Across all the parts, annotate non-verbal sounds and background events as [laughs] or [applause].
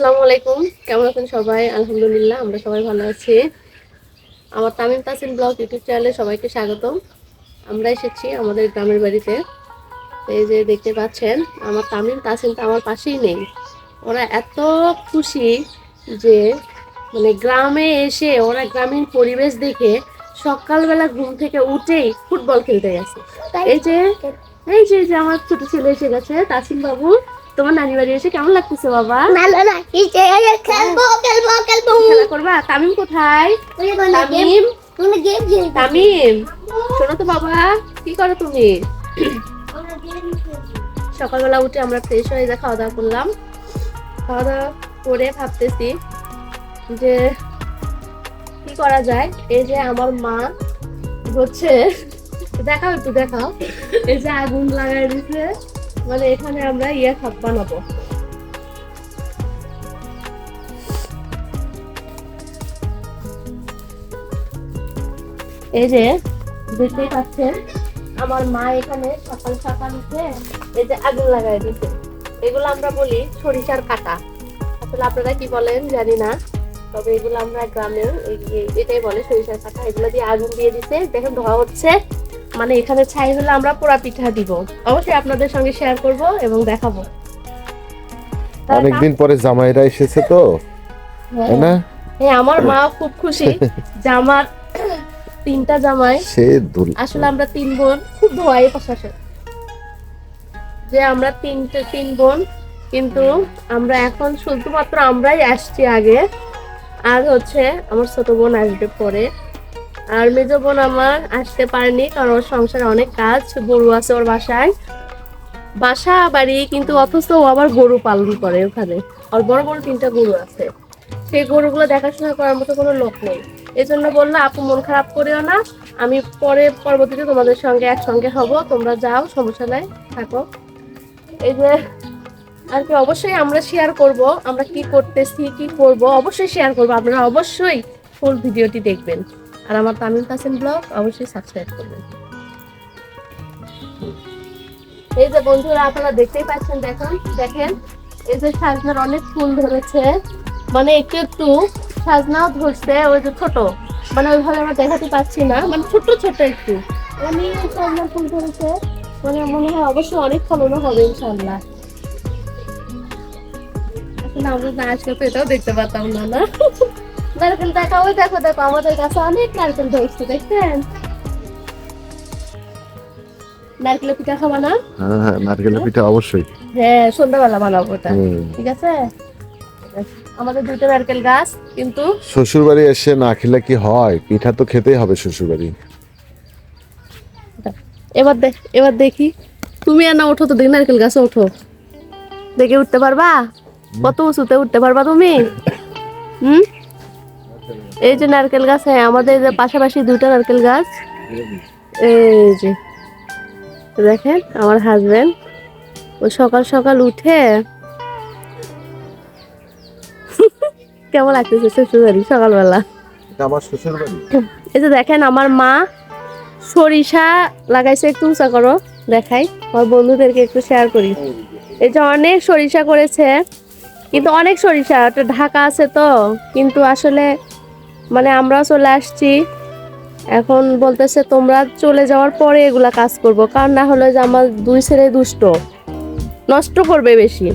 আসসালামু আলাইকুম। কেমন আছেন সবাই? আলহামদুলিল্লাহ আমরা সবাই ভালো আছি। আমার তামিম তাসিন ব্লগ ইউটিউব চ্যানেলে সবাইকে স্বাগতম। আমরা এসেছি আমাদের গ্রামের বাড়িতে। এই যে দেখতে পাচ্ছেন আমার তামিম তাসিন তো আমার পাশেই নেই। ওরা এত খুশি যে মানে গ্রামে এসে ওরা গ্রামীণ পরিবেশ দেখে সকালবেলা ঘুম থেকে উঠেই ফুটবল খেলতে গেছে। এই যে এই যে এই যে আমার ছোট ছেলে এসে গেছে তাসিন বাবু। তোমার নানি বাড়ি এসে কেমন লাগতেছে বাবা? ভালো লাগছে খেলব খেলব খেলব। খেলা করবা? তামিম কোথায়? তামিম? তুমি গেম খেলব। তামিম? শোনো তো বাবা কি করো তুমি? সকালবেলা উঠে আমরা ফ্রেশ হয়ে যা খাওয়া দাওয়া করলাম। খাওয়া দাওয়া করে ভাবতেছি যে কি করা যায়? এই যে আমার মা হচ্ছে দেখাও একটু দেখাও। এই যে আগুন লাগাই দিছে। মানে এখানে আমরা ইয়ে খাপ বানাবো। এই যে দেখতেই পাচ্ছেন, আমার মা এখানে সকাল সকাল উঠে এই যে আগুন লাগাই দিছে। এগুলো আমরা বলি সরিষার কাটা। আসলে আপনারা কি বলেন জানি না, তবে এগুলো আমরা গ্রামে এটাই বলে সরিষার কাটা। এগুলো দিয়ে আগুন দিয়ে দিছে, দেখেন ধোয়া হচ্ছে। মানে এখানে ছাই হলে আমরা পোড়া পিঠা দিব। অবশ্যই আপনাদের সঙ্গে শেয়ার করব এবং দেখাবো। অনেকদিন পরে জামাইরা এসেছে তো তাই না? হ্যাঁ আমার মা খুব খুশি। [laughs] যে আমার তিনটা জামাই। সে দুল আসলে আমরা তিন বোন খুব ধোয়াই পাশাপাশি যে আমরা তিনটে তিন বোন কিন্তু আমরা এখন শুধুমাত্র আমরাই আসছি আগে। আর হচ্ছে আমার ছোট বোন আসবে পরে। আর মেজ বোন আমার আসতে পারেনি কারণ ওর সংসারে অনেক কাজ গরু আছে ওর বাসায়। বাসা, বাড়ি, কিন্তু অথচ ও আবার গরু পালন করে ওখানে। আর বড় বড় তিনটা গরু আছে। সেই গরুগুলো দেখাশোনা করার মতো কোনো লোক নেই। এই জন্য বলল, আপু, মন খারাপ করিও না। আমি পরে পরবর্তীতে তোমাদের সঙ্গে একসঙ্গে হব। তোমরা যাও, সমস্যা নাই, থাকো। এই যে আর কি, অবশ্যই আমরা শেয়ার করব। আমরা কি করতেছি, কি করব, অবশ্যই শেয়ার করব। আপনারা অবশ্যই ফুল ভিডিওটি দেখবেন। আর আমার তামিল কাসেন ব্লগ অবশ্যই সাবস্ক্রাইব করবেন। এই যে বন্ধুরা, আপনারা দেখতেই পাচ্ছেন, দেখুন, দেখেন, এই যে সাজনার অনেক ফুল ধরেছে। মানে একটু একটু সাজনাও ধরছে, ওই যে ছোট। মানে ওইভাবে আমরা দেখাতে পাচ্ছি না মানে ছোট ছোট একটু। অনেক সাজনার ফুল ধরেছে মানে মনে হয় অবশ্যই অনেক ফলনও হবে ইনশাল্লাহ আসলে আমরা না আসলে তো এটাও দেখতে পারতাম না না? নারকেল দেখা ওই দেখো দেখো আমাদের কাছে অনেক নারকেল ধরছে দেখছেন? নারকেলের পিঠা খাবা না? হ্যাঁ হ্যাঁ নারকেলের পিঠা অবশ্যই। হ্যাঁ সন্ধ্যাবেলা বানাবো ওটা ঠিক আছে? আমাদের দুটো নারকেল গাছ কিন্তু শ্বশুর বাড়ি এসে না খেলে কি হয়? পিঠা তো খেতেই হবে শ্বশুর বাড়ি এবার দেখ এবার দেখি। তুমি আর না ওঠো তো দেখি নারকেল গাছে ওঠো। দেখে উঠতে পারবা? কত উঁচুতে উঠতে পারবা তুমি? হুম? এই যে নারকেল গাছ হ্যাঁ আমাদের যে পাশাপাশি দুইটা নারকেল গাছ। এই যে দেখেন আমার হাজবেন্ড ও সকাল সকাল উঠে [laughs] কেমন লাগতেছে শ্বশুর বাড়ি সকালবেলা আমার শ্বশুর বাড়ি এই যে দেখেন আমার মা সরিষা লাগাইছে একটু উঁচা করো দেখাই। আমার বন্ধুদেরকে একটু শেয়ার করি। এই যে অনেক সরিষা করেছে কিন্তু অনেক সরিষা ওটা ঢাকা আছে তো কিন্তু আসলে মানে আমরাও চলে আসছি। এখন বলতেছে, তোমরা চলে যাওয়ার পরে এগুলা কাজ করব। কারণ না হলে যে আমার দুই ছেলে দুষ্ট। নষ্ট করবে বেশি।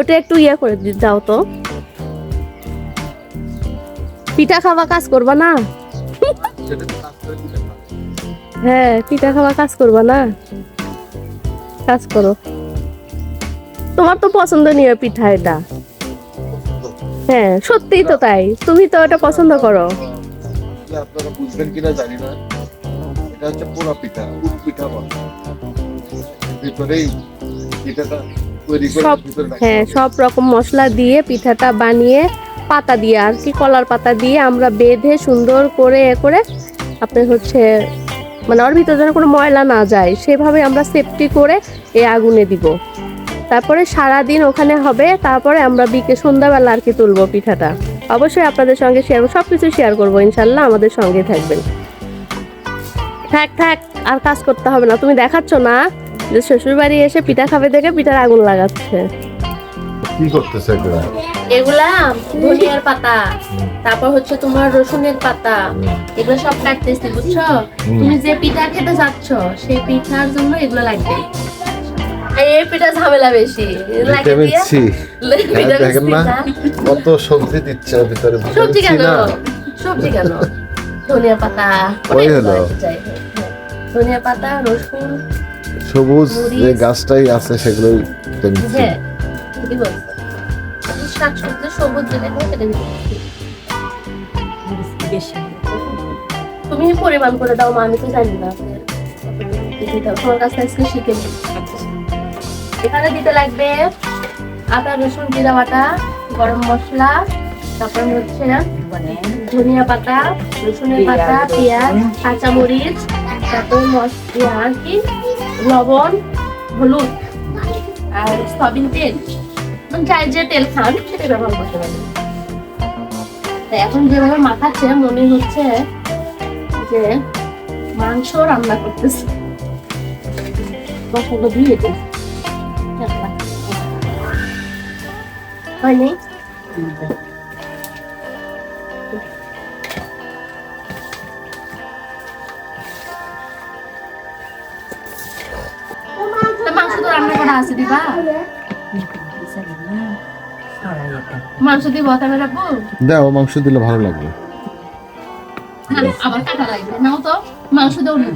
ওটা একটু ইয়ে করে দাও তো। পিঠা খাওয়া কাজ করবা না? হ্যাঁ পিঠা খাওয়া কাজ করবা না? কাজ করো। তোমার তো পছন্দনীয় পিঠা এটা। হ্যাঁ সত্যিই তো তাই। তুমি তো এটা পছন্দ করো। আপনারা বুঝবেন কিনা জানি না। এটা হচ্ছে পোড়া পিঠা উট পিঠা বলে। ভিতরেই পিঠাটা সব হ্যাঁ সব রকম মশলা দিয়ে পিঠাটা বানিয়ে পাতা দিয়ে আর কি কলার পাতা দিয়ে আমরা বেঁধে সুন্দর করে এ করে আপনার হচ্ছে মানে ওর ভিতরে যেন কোনো ময়লা না যায় সেভাবে আমরা সেফটি করে এই আগুনে দিব। তারপরে সারা দিন ওখানে হবে তারপরে আমরা বিকে সন্ধ্যাবেলা আর কি তুলবো পিঠাটা। অবশ্যই আপনাদের সঙ্গে শেয়ার সব কিছু শেয়ার করব ইনশাল্লাহ আমাদের সঙ্গে থাকবেন। থাক থাক আর কাজ করতে হবে না। তুমি দেখাচ্ছ না যে শ্বশুর বাড়ি এসে পিঠা খাবে দেখে পিঠার আগুন লাগাচ্ছে। কি করতেছে এগুলা? এগুলা ধনিয়ার পাতা তারপর হচ্ছে তোমার রসুনের পাতা এগুলো সব কাটতেছি বুঝছ? তুমি যে পিঠা খেতে যাচ্ছ সেই পিঠার জন্য এগুলো লাগবে। এই পিঠা ঝামেলা বেশি। Vitamin C. দেখেন না না। কত সবজি দিচ্ছে ভিতরে সবজি কেন? সবজি কেন? ধনিয়া পাতা। ওই হলো। ধনিয়া পাতা রসুন সবুজ যে গাছটাই আছে সেগুলোই ভিটামিন সি। হ্যাঁ ঠিকই বলছো শাক সবজি যেটা হয় তুমি পরিমাণ করে দাও মা আমি তো জানি না। তোমার কাছ থেকে শিখে নিই। এখানে দিতে লাগবে আদা রসুন জিরা বাটা গরম মশলা তারপর হচ্ছে ধনিয়া পাতা রসুনের পাতা পেঁয়াজ। কাঁচামরিচ তারপর মশলা আর কি? লবণ হলুদ আর সয়াবিন তেল। চাই যে তেল খান সেটা ব্যবহার করতে পারেন তা এখন যেভাবে মাখাচ্ছে মনে হচ্ছে যে মাংস রান্না করতেছে। মশলা ধুয়ে মাংস তো রান্না করা আছে দিবা? মাংস দিব রাখব? দাও মাংস দিলে ভালো লাগবে। আবার কাটা লাগবে। নাও তো মাংস দেও না।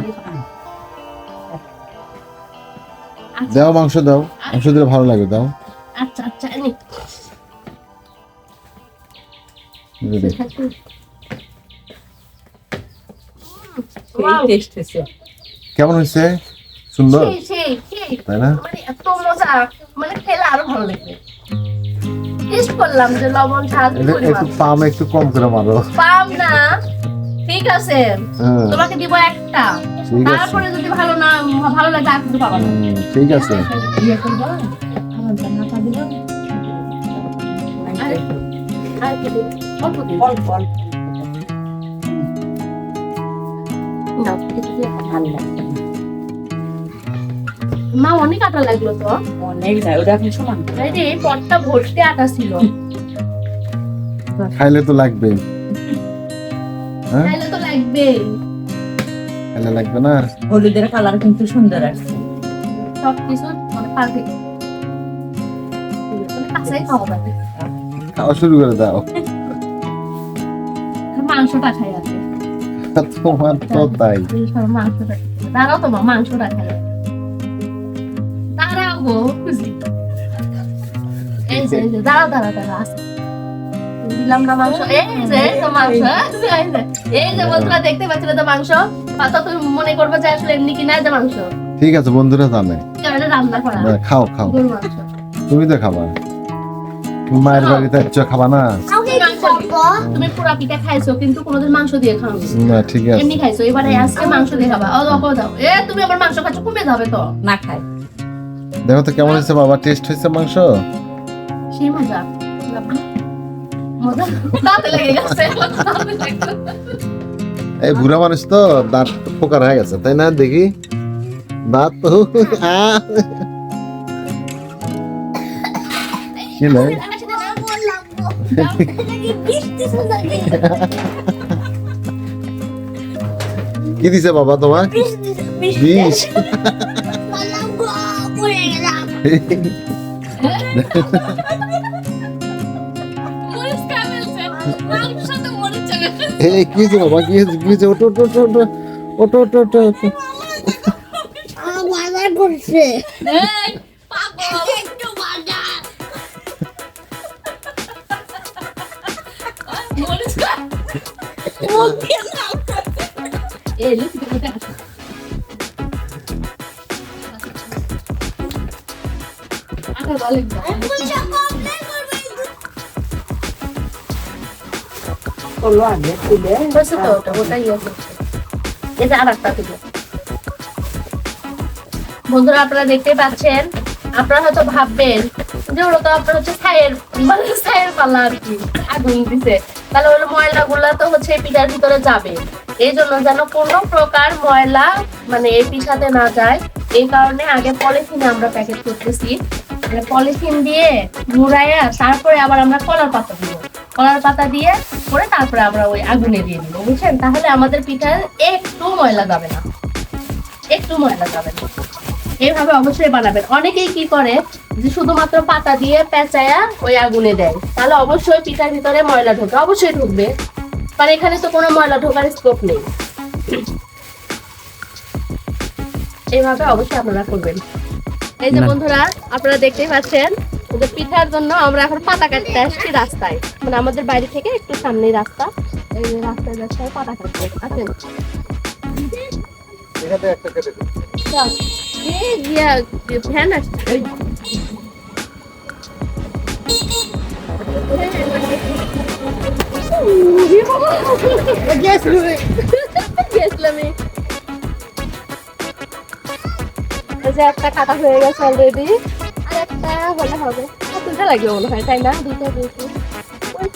দাও মাংস দাও। মাংস দিলে ভালো লাগবে দাও। Wow, কেমন হয়েছে? সুন্দর। তাই না? মানে এত মজা। মানে খেলে আরও ভালো লাগবে। টেস্ট করলাম যে লবণ ঝাল একটু পাম একটু কম করে মারো। পাম না। ঠিক আছে। হ্যাঁ। তোমাকে দিব একটা। তারপরে যদি ভালো না ভালো লাগে আর কিছু পাবা ঠিক আছে। নাও, একটু দিয়ে খাও। মা অনেক আটা লাগল তো? অনেক যায় ওটা এখন সমান। এই পটটা ভর্তি আটা ছিল। খাইলে তো লাগবে। হ্যাঁ? তাহলে তো লাগবেই খাইলে লাগবে না? হলুদের কালার কিন্তু সুন্দর আসছে। সব কিছু পারফেক্ট খাওয়া শুরু করে দাও। মাংসটা খাই আছে তোমার তো তাই। মাংসটা দাঁড়াও তোমার মাংসটা খাই। দাঁড়াও গো খুশি এই যে দাঁড়াও দাঁড়াও দাঁড়াও দিলাম না মাংস। এই যে তো মাংস এই যে, বন্ধুরা দেখতে পাচ্ছিলে তো মাংস? পাতা তুমি মনে করবে যে আসলে এমনি কিনা মাংস। ঠিক আছে বন্ধুরা জানে। রান্না করা। খাও খাও। তুমি তো খাবা। মায়ের বাড়িতে খাবা না? তুমি পুরা পিঠা খাইছো কিন্তু কোনোদিন মাংস দিয়ে খাও না ঠিক আছে। এমনি খাইছো এবারে আজকে মাংস দিয়ে খাবা। ও দাও দাও। এ তুমি আবার মাংস খাচ্ছ কমে যাবে তো। না খায় দেখো তো কেমন হয়েছে বাবা টেস্ট হয়েছে মাংস? সেই মজা। মজা? দাঁতে লেগে গেছে। এই বুড়া মানুষ তো দাঁত ফোকার হয়ে গেছে তাই না? দেখি। দাঁত তো কি নাই কি দিছে বাবা তোমার? বিষ। এই কি বাবা? কি হয়েছে? কি হয়েছে? ওটো ওটো ওটো ওটো ওটো ওটো ওটো ওটো না। করল আগে তুলে বন্ধুরা, আপনারা দেখতে পাচ্ছেন, আপনারা হয়তো ভাববেন যে ওরা তো আপনার হচ্ছে ছায়ের মানে ছায়ের পাল্লা আর কি, আগুন দিছে তাহলে ওই ময়লা গুলা তো হচ্ছে পিঠার ভিতরে যাবে। এই জন্য যেন কোনো প্রকার ময়লা মানে এই পিঠাতে না যায়। এই কারণে আগে পলিথিনে আমরা প্যাকেট করতেছি। মানে পলিথিন দিয়ে ঘুরাইয়া তারপরে আবার আমরা কলার পাতা দিব। কলার পাতা দিয়ে করে তারপরে আমরা ওই আগুনে দিয়ে দিব, বুঝছেন? তাহলে আমাদের পিঠা একটু ময়লা যাবে না। একটু ময়লা যাবে না। এইভাবে অবশ্যই বানাবেন। অনেকেই কি করে যে শুধুমাত্র পাতা দিয়ে পেঁচায়া ওই আগুনে দেয়। তাহলে অবশ্যই পিঠার ভিতরে ময়লা ঢোকে অবশ্যই ঢুকবে। কারণ এখানে তো কোনো ময়লা ঢোকার স্কোপ নেই। এইভাবে অবশ্যই আপনারা করবেন। এই যে বন্ধুরা আপনারা দেখতেই পাচ্ছেন যে পিঠার জন্য আমরা এখন পাতা কাটতে আসছি রাস্তায়। মানে আমাদের বাড়ি থেকে একটু সামনেই রাস্তা। এই যে রাস্তায় রাস্তায় পাতা কাটতে আছেন এখানে একটা কেটে দিন। এই ইয়া ফ্যান আসছে ওই গেছিলাম এই। এই যে একটা কাটা হয়ে গেছে অলরেডি আর একটা হলে হবে আর দুটা লাগবে মনে হয় তাই না দুটো দুটো ওই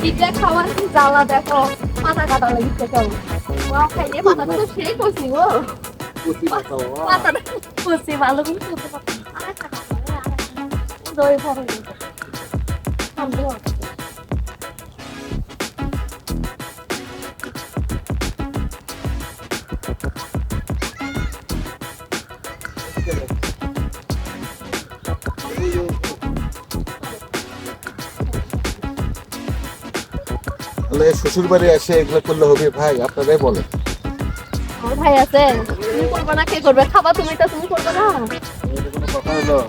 পিঠা খাওয়ার জ্বালা দেখো পাতা কাটা লাগিচ্ছে কেমন মা খাইলে পাতাটা তো সেই করছি গো পাতাটা তাহলে শ্বশুর বাড়ি এসে এগুলো করলে হবে ভাই আপনারাই বলেন। আমার ভাই আছে তুমি করবে না কে করবে? খাবা তুমি তো তুমি করবে না।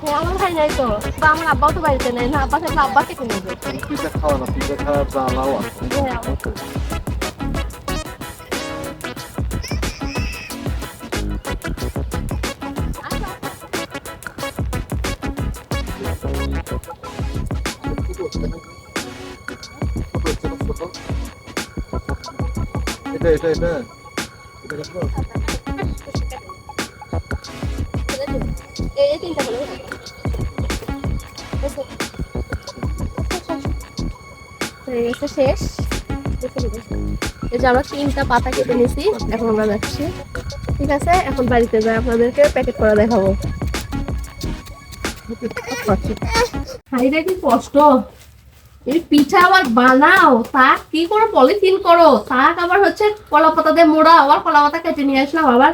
কোনো আমার ভাই নাই তো। বা আমার আব্বাও তো বাড়িতে নেই না আব্বা থাকলে আব্বা কেটে নেবে। পিঠা খাওয়া না পিঠা খাওয়ার জ্বালাও আছে। হ্যাঁ এটা এটা এটা এটা কাটবো? এই তিনটা বলে হয়ে গেছে শেষ। এই যে আমরা তিনটা পাতা কেটে নিয়েছি এখন আমরা যাচ্ছি। ঠিক আছে এখন বাড়িতে যাই আপনাদেরকে প্যাকেট করে দেখাবো। হাইরে কি কষ্ট? এই পিঠা আবার বানাও তা কি করে পলিথিন করো? তাক আবার হচ্ছে কলা পাতা দিয়ে মোড়া আবার কলা পাতা কেটে নিয়ে আসলাম আবার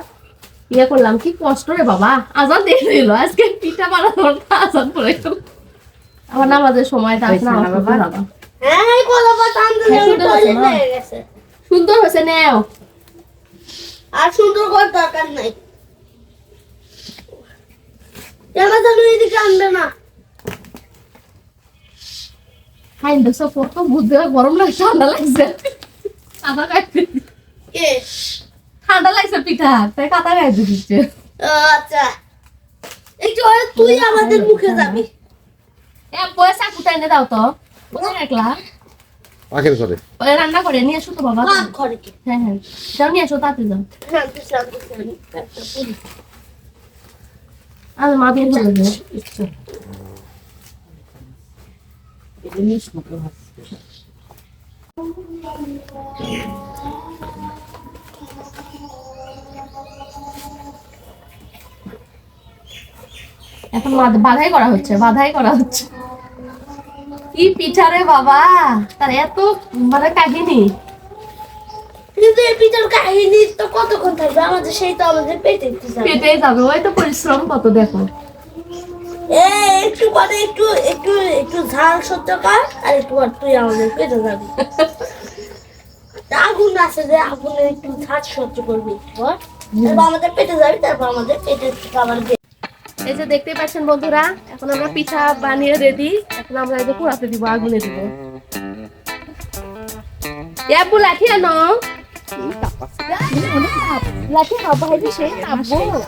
ইয়ে করলাম। কি কষ্ট রে বাবা আজান দিয়ে দিল। আজকে পিঠা বানানোর আজান পড়ে গেল। আবার নামাজের সময় তাক না না বাবা? হ্যাঁ সুন্দর? হয়ে হয়েছে নেও। আর সুন্দর করার দরকার নাই। এদিকে আনবে না? হাই দেখছ কত বুদ্ধি গরম লাগছে ঠান্ডা লাগছে। কাদা খাইতে কে ঠান্ডা লাগছে পিঠা তাই কাদা খাইতে দিচ্ছে আচ্ছা। একটু তুই আমাদের মুখে যাবি। এ পয়সা কোথায় এনে দাও তো? কোথায় রাখলা আখের করে রান্না করে নিয়ে এসো তো বাবা। ঘরে হ্যাঁ হ্যাঁ। যাও নিয়ে এসো তাতে যাও। আর মা বের হয়ে যাবে মিষ্টি মতো ভাবছি। এখন বাধাই করা হচ্ছে বাধাই করা হচ্ছে। কি পিঠা রে বাবা তার এত মানে কাহিনী। কিন্তু এই পিঠার কাহিনী তো কতক্ষণ থাকবে? আমাদের সেই তো আমাদের পেটে যাবে। পেটে যাবে ওই তো পরিশ্রম কত দেখো। একটু পরে একটু একটু একটু ঝাল সহ্য কর আর একটু পর তুই আমাদের পেটে যাবি। আগুন আছে যে আগুনে একটু ঝাল সহ্য করবি একটু পর তারপর আমাদের পেটে যাবি তারপর আমাদের পেটে খাবার এই যে দেখতে পাচ্ছেন বন্ধুরা এখন আমরা পিঠা বানিয়ে রেডি। এখন আমরা এই যে পুরাতে দিব আগুনে দিব। ইয়াবু লাঠি আনো। লাঠি খাব হাইবি সেই হোক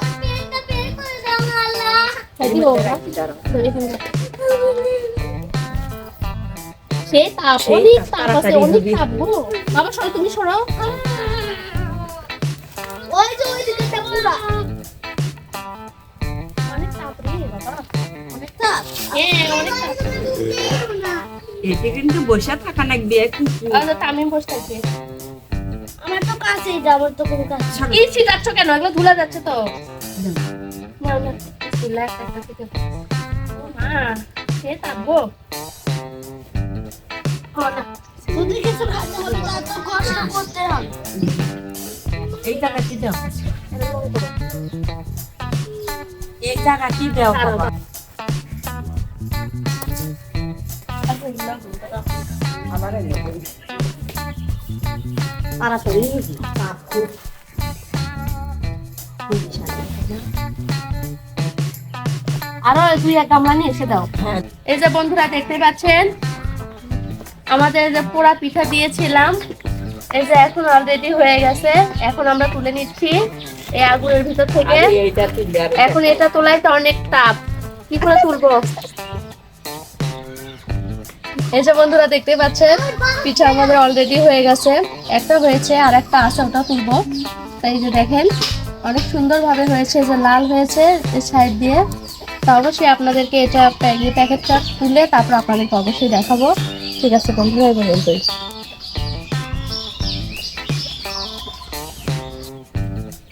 সে তাপ অনেক তাপ, তাপ আছে অনেক তাপ গো বাবা সরো তুমি সরো। ওই যে ওই দিকে পুরা অনেক তাপ রে বাবা। অনেক তাপ। হ্যাঁ অনেক তাপ। এতে কিন্তু বসে থাকা লাগবে একটু আচ্ছা বসে থাকবে আমার তো কাছেই যাবার তো কোনো কাজ এই ছিটাচ্ছ কেন? এগুলো ধুলা যাচ্ছে তো। না না। বিসমিল্লাহ একটা থেকে ও মা সে তাপ গো ও না যদি কিছু খাইতে হলে তো এত কষ্ট করতে হবে এই জায়গা কি দাও আরও দুই এক গামলা নিয়ে এসে দাও। হ্যাঁ। এই যে বন্ধুরা দেখতে পাচ্ছেন? আমাদের যে পোড়া পিঠা দিয়েছিলাম। এই যে এখন অলরেডি হয়ে গেছে। এখন আমরা তুলে নিচ্ছি এই আগুনের ভিতর থেকে। এখন এটা। তোলাই তো অনেক তাপ কি করে তুলবো? এই যে বন্ধুরা দেখতে পাচ্ছেন? পিঠা আমাদের অলরেডি হয়ে গেছে। একটা হয়েছে আর একটা আছে ওটা তুলবো। তাই যে দেখেন অনেক সুন্দর ভাবে হয়েছে যে লাল হয়েছে এই সাইড দিয়ে। তো অবশ্যই আপনাদেরকে এটা প্যাকেটটা খুলে তারপর আপনাদেরকে অবশ্যই দেখাবো। ঠিক আছে বন্ধুরা এই পর্যন্তই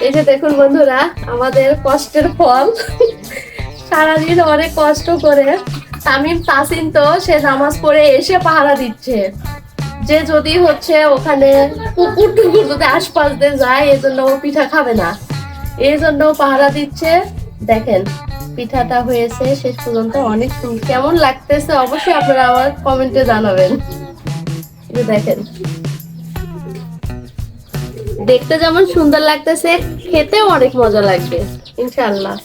এই যে দেখুন বন্ধুরা, আমাদের কষ্টের ফল। সারাদিন অনেক কষ্ট করে তামিম তাসিন তো সে নামাজ পড়ে এসে পাহারা দিচ্ছে। যে যদি হচ্ছে ওখানে কুকুর টুকুর যদি আশপাশ দিয়ে যায় এই জন্য ও পিঠা খাবে না। এই জন্য পাহারা দিচ্ছে। দেখেন পিঠাটা হয়েছে, শেষ পর্যন্ত অনেক সুন্দর। কেমন লাগতেছে অবশ্যই আপনারা আমার কমেন্টে জানাবেন। দেখেন। দেখতে যেমন সুন্দর লাগতেছে, খেতেও অনেক মজা লাগবে, ইনশাআল্লাহ।